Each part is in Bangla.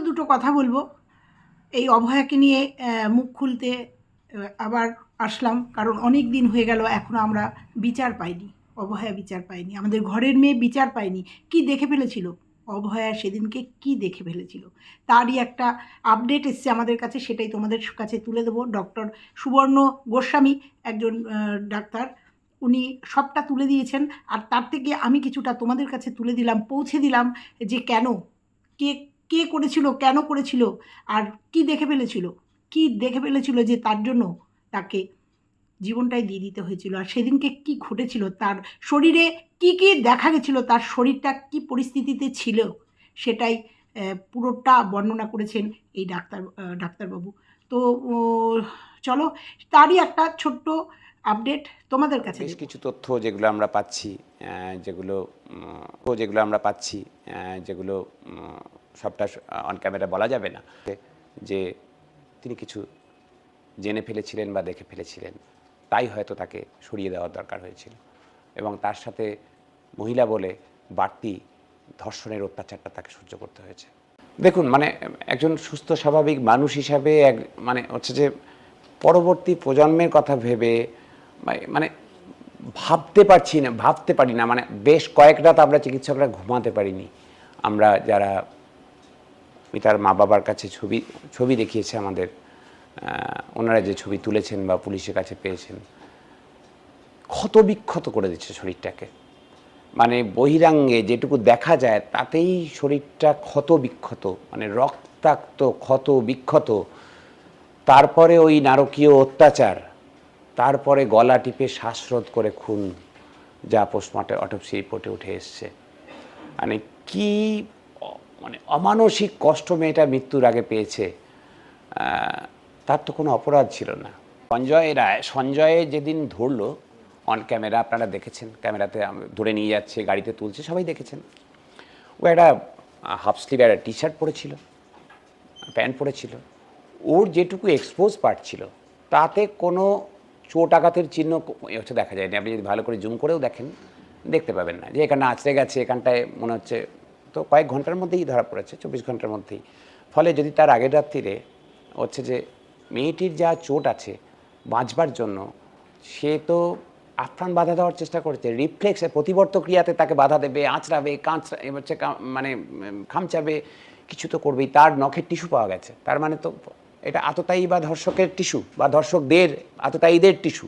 দুটো কথা বলব। এই অভয়াকে নিয়ে মুখ খুলতে আবার আসলাম। কারণ অনেক দিন হয়ে গেল এখনও আমরা বিচার পাইনি। অভয়া বিচার পাইনি। আমাদের ঘরের মেয়ে বিচার পাইনি। কি দেখে ফেলেছিল? অভয়া সেদিনকে কি দেখে ফেলেছিল? তারই একটা আপডেট এসছে আমাদের কাছে, সেটাই তোমাদের কাছে তুলে দেবো। ডক্টর সুবর্ণ গোস্বামী, একজন ডাক্তার। উনি সবটা তুলে দিয়েছেন। আর তার থেকে আমি কিছুটা তোমাদের কাছে তুলে দিলাম, পৌঁছে দিলাম যে কেন, কে কে করেছিল কেন করেছিল আর কি দেখে ফেলেছিল? কি দেখে ফেলেছিল যে তার জন্য তাকে জীবনটাই দিয়ে দিতে হয়েছিল? আর সেদিনকে কি ঘটেছিল? তার শরীরে কি কি দেখা গেছিল? তার শরীরটা কি পরিস্থিতিতে ছিল? সেটাই পুরোটা বর্ণনা করেছেন এই ডাক্তার ডাক্তারবাবু। তো চলো তারই একটা ছোট্ট আপডেট তোমাদের কাছে বেশ কিছু তথ্য যেগুলো আমরা পাচ্ছি যেগুলো যেগুলো আমরা পাচ্ছি যেগুলো সবটা অন ক্যামেরা বলা যাবে না। যে তিনি কিছু জেনে ফেলেছিলেন বা দেখে ফেলেছিলেন, তাই হয়তো তাকে সরিয়ে দেওয়ার দরকার হয়েছিল। এবং তার সাথে মহিলা বলে বাড়তি ধর্ষণের অত্যাচারটা তাকে সহ্য করতে হয়েছে। দেখুন মানে একজন সুস্থ, স্বাভাবিক মানুষ হিসাবে এক মানে হচ্ছে যে পরবর্তী প্রজন্মের কথা ভেবে, মানে- মানে ভাবতে পারছি না, ভাবতে পারি না। মানে বেশ কয়েক রাত আমরা চিকিৎসকরা ঘুমাতে পারিনি। আমরা যারা মিতার মা বাবার কাছে ছবি ছবি দেখিয়েছে আমাদের ওনারা যে ছবি তুলেছেন বা পুলিশের কাছে পেয়েছেন। ক্ষত বিক্ষত করে দিচ্ছে শরীরটাকে। মানে বহিরাঙ্গে যেটুকু দেখা যায় তাতেই শরীরটা ক্ষত বিক্ষত মানে রক্তাক্ত, ক্ষত বিক্ষত। তারপরে ওই নারকীয় অত্যাচার, তারপরে গলা টিপে শ্বাসরোধ করে খুন যা পোস্টমর্টে অটোপসি রিপোর্টে উঠে এসছে। মানে কি মানে অমানসিক কষ্ট মেয়েটা মৃত্যুর আগে পেয়েছে তার তো কোনো অপরাধ ছিল না। সঞ্জয় রায় সঞ্জয় যেদিন ধরলো অন ক্যামেরা আপনারা দেখেছেন, ক্যামেরাতে ধরে নিয়ে যাচ্ছে, গাড়িতে তুলছে, সবাই দেখেছেন। ও একটা হাফ স্লিভ একটা টি শার্ট পরেছিল, প্যান্ট পরেছিল। ওর যেটুকু এক্সপোজ পার্ট ছিল, তাতে কোনো চোট আঘাতের চিহ্ন হচ্ছে দেখা যায়নি। আপনি যদি ভালো করে জুম করেও দেখেন, দেখতে পাবেন না। যে এখানে আছড়ে গেছে, এখানটায় মনে হচ্ছে তো কয়েক ঘণ্টার মধ্যেই ধরা পড়েছে, চব্বিশ ঘণ্টার মধ্যেই। ফলে যদি তার আগের রাত্রিরে হচ্ছে যে মেয়েটির যা চোট আছে বাঁচবার জন্য, সে তো আফ্রান বাধা দেওয়ার চেষ্টা করেছে। রিফ্লেক্সে প্রতিবর্ত ক্রিয়াতে তাকে বাধা দেবে, আঁচড়াবে, কাঁচ হচ্ছে মানে খামচাবে, কিছু তো করবেই। তার নখের টিস্যু পাওয়া গেছে। তার মানে তো এটা আততায়ী বা ধর্ষকের টিস্যু বা ধর্ষকদের আততায়ীদের টিস্যু।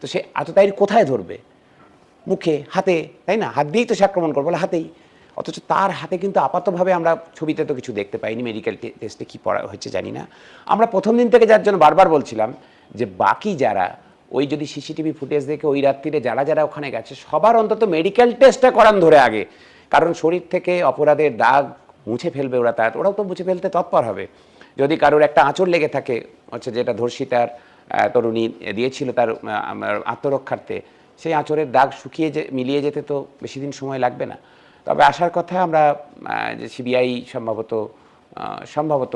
তো সে আততায়ীর কোথায় ধরবে? মুখে, হাতে, তাই না? হাত দিয়েই তো সে আক্রমণ করবে, বলে হাতেই। অথচ তার হাতে কিন্তু আপাতভাবে আমরা ছবিতে তো কিছু দেখতে পাইনি মেডিকেল টেস্টে কী পড়া হয়েছে জানি না। আমরা প্রথম দিন থেকে যার জন্য বারবার বলছিলাম যে বাকি যারা ওই যদি সিসিটিভি ফুটেজ দেখে ওই রাত্রিরে যারা যারা ওখানে গেছে, সবার অন্তত মেডিকেল টেস্টটা করান ধরে আগে। কারণ শরীর থেকে অপরাধের দাগ মুছে ফেলবে ওরা তার, ওরাও তো মুছে ফেলতে তৎপর হবে। যদি কারোর একটা আঁচড় লেগে থাকে, হচ্ছে যেটা ধর্ষিতার তরুণী দিয়েছিল তার আত্মরক্ষার্থে, সেই আঁচড়ের দাগ শুকিয়ে যে, মিলিয়ে যেতে তো বেশি দিন সময় লাগবে না। তবে আসার কথা আমরা যে সিবিআই সম্ভবত সম্ভবত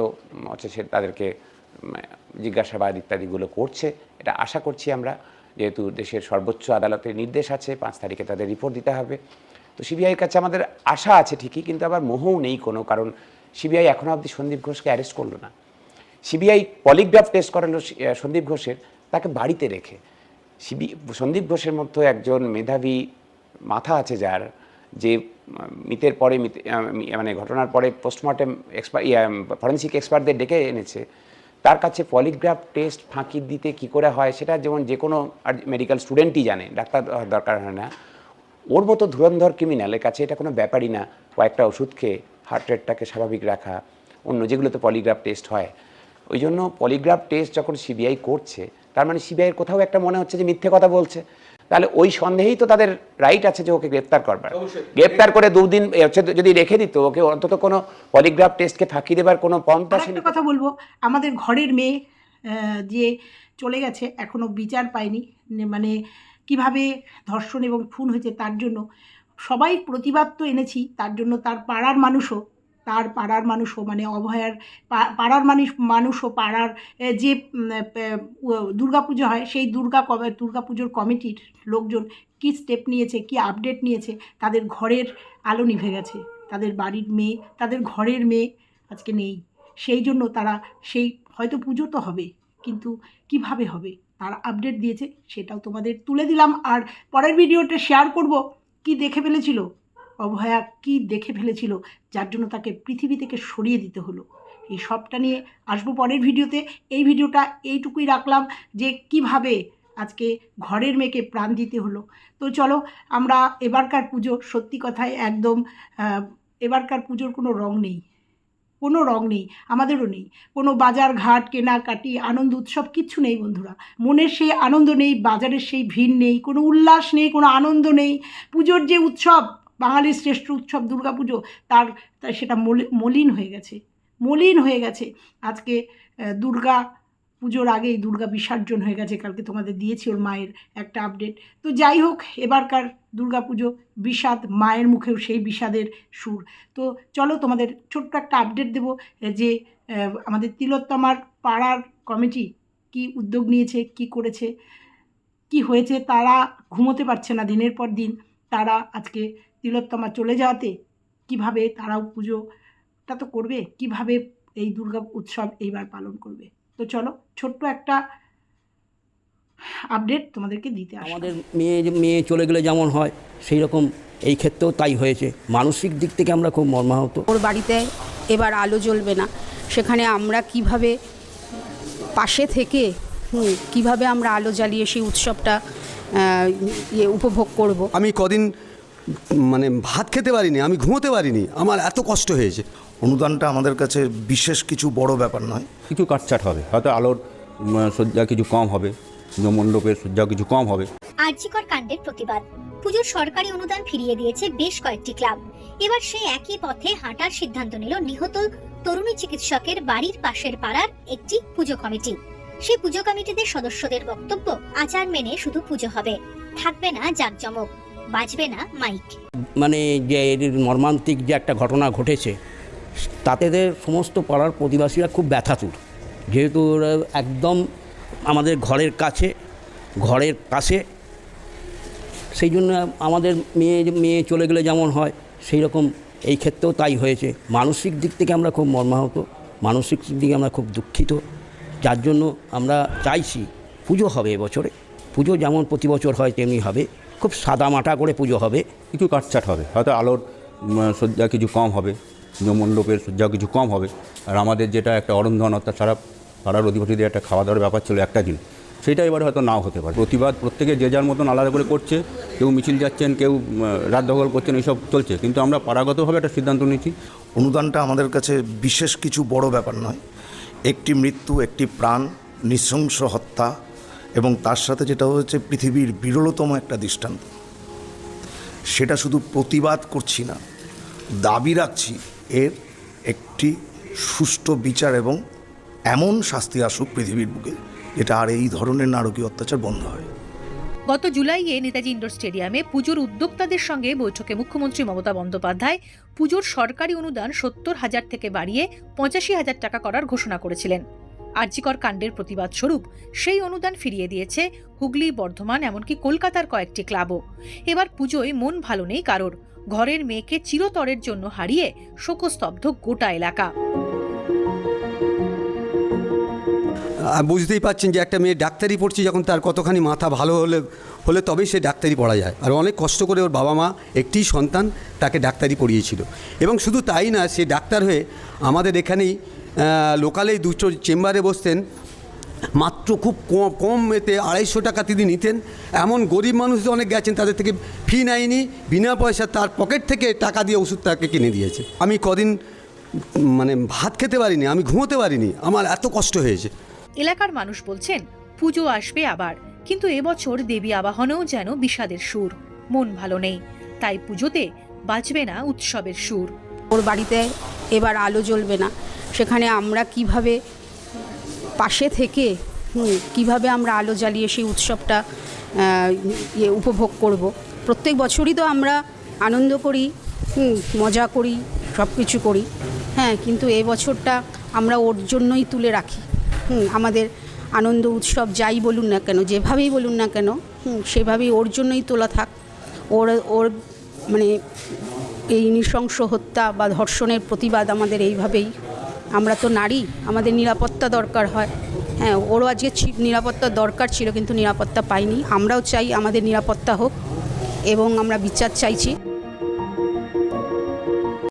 হচ্ছে সে তাদেরকে জিজ্ঞাসাবাদ ইত্যাদিগুলো করছে। এটা আশা করছি আমরা, যেহেতু দেশের সর্বোচ্চ আদালতের নির্দেশ আছে, পাঁচ তারিখে তাদের রিপোর্ট দিতে হবে। তো সিবিআইয়ের কাছে আমাদের আশা আছে ঠিকই, কিন্তু আবার মোহও নেই কোনো, কারণ সিবিআই এখনও অবধি সন্দীপ ঘোষকে অ্যারেস্ট করল না। সিবিআই পলিগ্রাফ টেস্ট করালো সন্দীপ ঘোষের, তাকে বাড়িতে রেখে। সিবি, সন্দীপ ঘোষের মতো একজন মেধাবী মাথা আছে যার, যে মৃতের পরে মানে ঘটনার পরে পোস্টমর্টেম এক্সপার ফরেন্সিক এক্সপার্টদের ডেকে এনেছে। তার কাছে পলিগ্রাফ টেস্ট ফাঁকি দিতে কি করে হয় সেটা যেমন যে কোনো মেডিকেল স্টুডেন্টই জানে, ডাক্তার দরকার হয় না। ওর মতো ধুরন্ধর ক্রিমিনালের কাছে এটা কোনো ব্যাপারই না। কয়েকটা ওষুধ খেয়ে হার্ট রেটটাকে স্বাভাবিক রাখা, অন্য যেগুলোতে পলিগ্রাফ টেস্ট হয়। ওই জন্য পলিগ্রাফ টেস্ট যখন সিবিআই করছে, তার মানে সিবিআইয়ের কোথাও একটা মনে হচ্ছে যে মিথ্যে কথা বলছে। তাহলে ওই সন্দেহেই তো তাদের রাইট আছে যে ওকে গ্রেপ্তার করবার। গ্রেপ্তার করে দুদিন হচ্ছে যদি রেখে দিত ওকে অন্তত কোনো পলিগ্রাফ টেস্টকে ফাঁকি দেবার কোনো পন্থা একটা কথা বলব আমাদের ঘরের মেয়ে যে চলে গেছে এখনও বিচার পায়নি মানে কীভাবে ধর্ষণ এবং খুন হয়েছে তার জন্য সবাই প্রতিবাদ তো এনেছি তার জন্য তার পাড়ার মানুষও তার পাড়ার মানুষও মানে অভয়ার পাড়ার মানুষ, মানুষও পাড়ার যে দুর্গা পুজো হয়, সেই দুর্গা কবে দুর্গা পুজোর কমিটির লোকজন কি স্টেপ নিয়েছে, কি আপডেট নিয়েছে, তাদের ঘরের আলো নিভে গেছে। তাদের বাড়ির মেয়ে, তাদের ঘরের মেয়ে আজকে নেই। সেই জন্য তারা সেই, হয়তো পুজো তো হবে, কিন্তু কীভাবে হবে? তারা আপডেট দিয়েছে, সেটাও তোমাদের তুলে দিলাম। আর পরের ভিডিওটা শেয়ার করব, কি দেখে ফেলেছিল? অভয়া কি দেখে ফেলেছিল যার জন্য তাকে পৃথিবী থেকে সরিয়ে দিতে হলো? এই সবটা নিয়ে আসব পরের ভিডিওতে। এই ভিডিওটা এইটুকুই রাখলাম যে কীভাবে আজকে ঘরের মেয়েকে প্রাণ দিতে হলো। তো চলো, আমরা এবারকার পুজো সত্যি কথায় একদম এবারকার পুজোর কোনো রং নেই। কোনো রং নেই, আমাদেরও নেই। কোনো বাজার ঘাট কেনাকাটি, আনন্দ উৎসব কিচ্ছু নেই বন্ধুরা। মনের সেই আনন্দ নেই, বাজারের সেই ভিড় নেই, কোনো উল্লাস নেই, কোনো আনন্দ নেই। পুজোর যে উৎসব বাঙালির শ্রেষ্ঠ উৎসব দুর্গাপুজো, তার তার সেটা মলি- মলিন হয়ে গেছে। মলিন হয়ে গেছে। আজকে দুর্গা পুজোর আগেই দুর্গা বিসর্জন হয়ে গেছে। কালকে তোমাদের দিয়েছি ওর মায়ের একটা আপডেট তো যাই হোক, এবারকার দুর্গা পুজো বিষাদ, মায়ের মুখেও সেই বিষাদের সুর। তো চলো তোমাদের ছোট্ট একটা আপডেট দেবো যে আমাদের তিলোত্তমার পাড়ার কমিটি কি উদ্যোগ নিয়েছে, কি করেছে, কি হয়েছে, তারা ঘুমোতে পারছে না দিনের পর দিন। তারা আজকে তিলোত্তমা চলে যাওয়াতে কীভাবে তারাও পুজোটা তো করবে কীভাবে এই দুর্গা উৎসব এইবার পালন করবে? তো চলো ছোট্ট একটা আপডেট তোমাদেরকে দিতে আমাদের মেয়ে মেয়ে চলে গেলে যেমন হয় সেই রকম এই ক্ষেত্রেও তাই হয়েছে। মানসিক দিক থেকে আমরা খুব মর্মাহত। ওর বাড়িতে এবার আলো জ্বলবে না। সেখানে আমরা কীভাবে পাশে থেকে হুম, কীভাবে আমরা আলো জ্বালিয়ে সেই উৎসবটা ইয়ে উপভোগ করব? আমি কদিন মানে ভাত খেতে পারিনি আমি ঘুমোতে পারিনি আমার এত কষ্ট হয়েছে। অনুদানটা আমাদের কাছে বিশেষ কিছু বড় ব্যাপার নয়। কিছু কাটছাট হবে হয়তো আলোর সজ্জা কিছু কম হবে মণ্ডপের সজ্জা কিছু কম হবে। আর্যিকর কাণ্ডের প্রতিবাদ পুজোর সরকারি অনুদান ফিরিয়ে দিয়েছে বেশ কয়েকটি ক্লাব। এবার সেই একই পথে হাঁটার সিদ্ধান্ত নিল নিহত তরুণী চিকিৎসকের বাড়ির পাশের পাড়ার একটি পুজো কমিটি। সেই পুজো কমিটিদের সদস্যদের বক্তব্য আচার মেনে শুধু পুজো হবে থাকবে না জাঁকজমক। বাজবে না, মাইক। মানে যে এর মর্মান্তিক যে একটা ঘটনা ঘটেছে তাতেদের সমস্ত পাড়ার প্রতিবাসীরা খুব ব্যথাতুর। যেহেতু ওরা একদম আমাদের ঘরের কাছে, ঘরের পাশে, সেই জন্য আমাদের মেয়ে মেয়ে চলে গেলে যেমন হয়, সেই রকম এই ক্ষেত্রেও তাই হয়েছে। মানসিক দিক থেকে আমরা খুব মর্মাহত, মানসিক দিক থেকে আমরা খুব দুঃখিত। যার জন্য আমরা চাইছি, পুজো হবে এবছরে। পুজো যেমন প্রতি বছর হয়, তেমনি হবে। খুব সাদা সাদামাটা করে পুজো হবে। কিছু কাটছাট হবে হয়তো আলোর সজ্জা কিছু কম হবে পুজো মণ্ডপের সজ্জা কিছু কম হবে। আর আমাদের যেটা একটা অরন্ধন অর্থাৎ সারা পাড়ার অধিপতিদের একটা খাওয়া দাওয়ার ব্যাপার ছিল একটা দিন। সেটা এবারে হয়তো নাও হতে পারে। প্রতিবাদ প্রত্যেকে যে যার মতন আলাদা করে করছে কেউ মিছিল যাচ্ছেন কেউ রাত দখল করছেন এইসব চলছে। কিন্তু আমরা পারাগতভাবে একটা সিদ্ধান্ত নিচ্ছি অনুদানটা আমাদের কাছে বিশেষ কিছু বড় ব্যাপার নয়। একটি মৃত্যু একটি প্রাণ নৃশংস হত্যা এবং তার সাথে যেটা হচ্ছে পৃথিবীর বিরলতম একটা দৃষ্টান্ত। সেটা শুধু প্রতিবাদ করছি না, দাবি রাখছি, এর একটি সুষ্ঠু বিচার এবং এমন শাস্তি আসুক পৃথিবীর বুকে, যেটা আর এই ধরনের নারকীয় অত্যাচার বন্ধ হয়। গত জুলাইয়ে নেতাজি ইন্ডোর স্টেডিয়ামে পুজোর উদ্যোক্তাদের সঙ্গে বৈঠকে মুখ্যমন্ত্রী মমতা বন্দ্যোপাধ্যায় পুজোর সরকারি অনুদান সত্তর হাজার থেকে বাড়িয়ে পঁচাশি হাজার টাকা করার ঘোষণা করেছিলেন। আর্যিকর কাণ্ডের প্রতিবাদ স্বরূপ সেই অনুদান ফিরিয়ে দিয়েছে হুগলি, বর্ধমান, এমনকি কলকাতার কয়েকটি ক্লাবও। এবার পুজোয় মন ভালো নেই কারোর। ঘরের মেয়েকে চিরতরের জন্য হারিয়ে শোকস্তব্ধ গোটা এলাকা। বুঝতেই পারছেন যে একটা মেয়ে ডাক্তারি পড়ছে যখন তার কতখানি মাথা ভালো হলে হলে তবেই সে ডাক্তারি পড়া যায়। আর অনেক কষ্ট করে ওর বাবা মা একটি সন্তান তাকে ডাক্তারি পড়িয়েছিল। এবং শুধু তাই না, সে ডাক্তার হয়ে আমাদের এখানেই লোকালেই দুটো চেম্বারে বসতেন। মাত্র খুব কম কম এতে আড়াইশো টাকা তিনি নিতেন। এমন গরিব মানুষ অনেক গেছেন তাদের থেকে ফি নেয়নি। বিনা পয়সা তার পকেট থেকে টাকা দিয়ে ওষুধ তাকে কিনে দিয়েছে। আমি কদিন মানে ভাত খেতে পারিনি আমি ঘুমোতে পারিনি। আমার এত কষ্ট হয়েছে। এলাকার মানুষ বলছেন পুজো আসবে আবার কিন্তু এবছর দেবী আবাহনেও যেন বিষাদের সুর। মন ভালো নেই তাই পুজোতে বাঁচবে না উৎসবের সুর। ওর বাড়িতে এবার আলো জ্বলবে না। সেখানে আমরা কীভাবে পাশে থেকে কীভাবে আমরা আলো জ্বালিয়ে সেই উৎসবটা ইয়ে উপভোগ করব। প্রত্যেক বছরই তো আমরা আনন্দ করি মজা করি সব কিছু করি। হ্যাঁ কিন্তু এই বছরটা আমরা ওর জন্যই তুলে রাখি। হুম, আমাদের আনন্দ উৎসব যাই বলুন না কেন যেভাবেই বলুন না কেন হুম, সেভাবেই ওর জন্যই তোলা থাক। ওর ওর মানে এই নৃশংস হত্যা বা ধর্ষণের প্রতিবাদ আমাদের এইভাবেই। আমরা তো নারী, আমাদের নিরাপত্তা দরকার হয়। হ্যাঁ ওরও আজকে নিরাপত্তা দরকার ছিল কিন্তু নিরাপত্তা পাইনি। আমরাও চাই আমাদের নিরাপত্তা হোক এবং আমরা বিচার চাইছি।